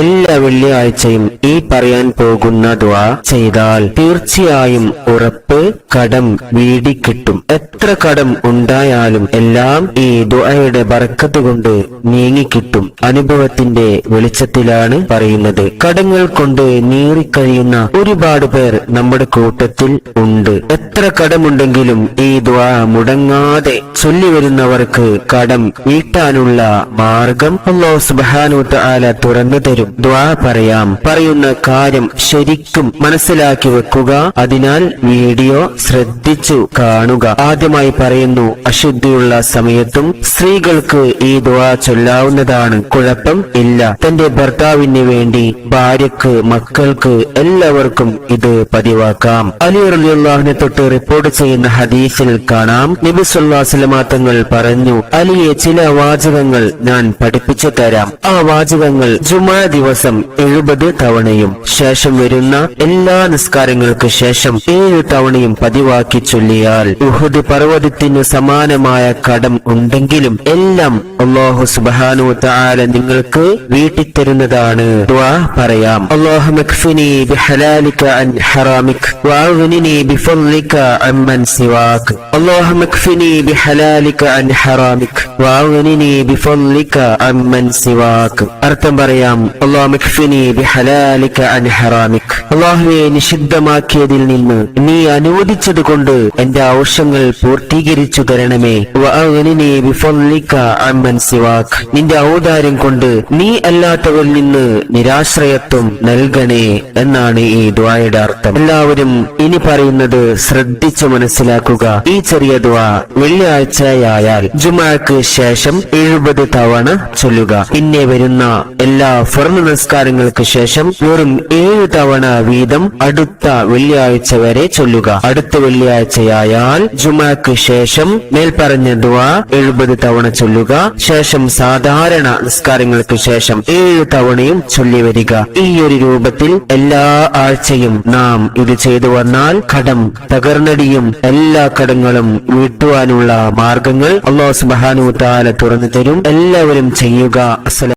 എല്ലാ വെള്ളിയാഴ്ചയും ഈ പറയാൻ പോകുന്ന ദ്വാ ചെയ്താൽ തീർച്ചയായും ഉറപ്പ് കടം വീടിക്കിട്ടും എത്ര കടം ഉണ്ടായാലും എല്ലാം ഈ ദ്വയുടെ ബറക്കത്ത് കൊണ്ട് നീങ്ങിക്കിട്ടും അനുഭവത്തിന്റെ വെളിച്ചത്തിലാണ് പറയുന്നത്. കടങ്ങൾ കൊണ്ട് നീറിക്കഴിയുന്ന ഒരുപാട് പേർ നമ്മുടെ കൂട്ടത്തിൽ ഉണ്ട്. എത്ര കടമുണ്ടെങ്കിലും ഈ ദ്വാ മുടങ്ങാതെ ചൊല്ലി വരുന്നവർക്ക് കടം വീട്ടാനുള്ള മാർഗം അള്ളോ സുബ്ഹാനഹു ആല തുറന്നു തരും. ദ്വാ പറയാം. പറയുന്ന കാര്യം ശരിക്കും മനസ്സിലാക്കി വെക്കുക. അതിനാൽ വീഡിയോ ശ്രദ്ധിച്ചു കാണുക. ആദ്യമായി പറയുന്നു അശുദ്ധിയുള്ള സമയത്തും സ്ത്രീകൾക്ക് ഈ ദ്വാ ചൊല്ലാവുന്നതാണ്. കുഴപ്പം ഇല്ല. തന്റെ ഭർത്താവിന് വേണ്ടി ഭാര്യക്ക് മക്കൾക്ക് എല്ലാവർക്കും ഇത് പതിവാക്കാം. അലി റളിയല്ലാഹുവിനെ തൊട്ട് റിപ്പോർട്ട് ചെയ്യുന്ന ഹദീസിൽ കാണാം. നബി തങ്ങൾ പറഞ്ഞു അലിയെ ചില വാചകങ്ങൾ ഞാൻ പഠിപ്പിച്ചു തരാം. ആ വാചകങ്ങൾ ജുമാ ദിവസം എഴുപത് തവണയും ശേഷം വരുന്ന എല്ലാ നിസ്കാരങ്ങൾക്ക് ശേഷം ഏഴ് തവണയും പതിവാക്കി ചൊല്ലിയാൽ ഉഹുദ് പർവതത്തിന് സമാനമായ കടം ഉണ്ടെങ്കിലും എല്ലാം അള്ളാഹു സുബാനു തആല നിങ്ങൾക്ക് വീട്ടിത്തരുന്നതാണ്. ദുആ പറയാം. അല്ലാഹു പറയാം അള്ളാഹുവെ നിഷിദ്ധമാക്കിയതിൽ നിന്ന് നീ അനുവദിച്ചത് കൊണ്ട് എന്റെ ആവശ്യങ്ങൾ പൂർത്തീകരിച്ചു തരണമേ. നിന്റെ ഔദാര്യം കൊണ്ട് നീ അല്ലാത്തവരിൽ നിന്ന് നിരാശ്രയത്വം നൽകണേ എന്നാണ് ഈ ദുആയുടെ അർത്ഥം. എല്ലാവരും ഇനി പറയുന്നത് ശ്രദ്ധിച്ചു മനസ്സിലാക്കുക. ഈ ചെറിയ ദ്വ വെള്ളിയാഴ്ചയായാൽ ജുമാക്ക് ശേഷം എഴുപത് തവണ ചൊല്ലുക. പിന്നെ വരുന്ന എല്ലാ ഫർണ നമസ്കാരങ്ങൾക്ക് ശേഷം വെറും ഏഴ് തവണ വീതം അടുത്ത വെള്ളിയാഴ്ച വരെ ചൊല്ലുക. അടുത്ത വെള്ളിയാഴ്ചയായാൽ ജുമാക്ക് ശേഷം മേൽപ്പറഞ്ഞ ദ്വാ എഴുപത് തവണ ചൊല്ലുക. ശേഷം സാധാരണ നിസ്കാരങ്ങൾക്ക് ശേഷം ഏഴ് തവണയും ചൊല്ലി വരിക. ഈ ഒരു രൂപത്തിൽ എല്ലാ ആഴ്ചയും നാം ഇത് ചെയ്തു വന്നാൽ കടം തകർന്നടിയും എല്ലാ കടങ്ങളും വീട്ടുവാനുള്ള മാർഗങ്ങൾ അള്ളാഹു സുബാനു താല തുറന്നു തരും. എല്ലാവരും ചെയ്യുക. അസ്സലാം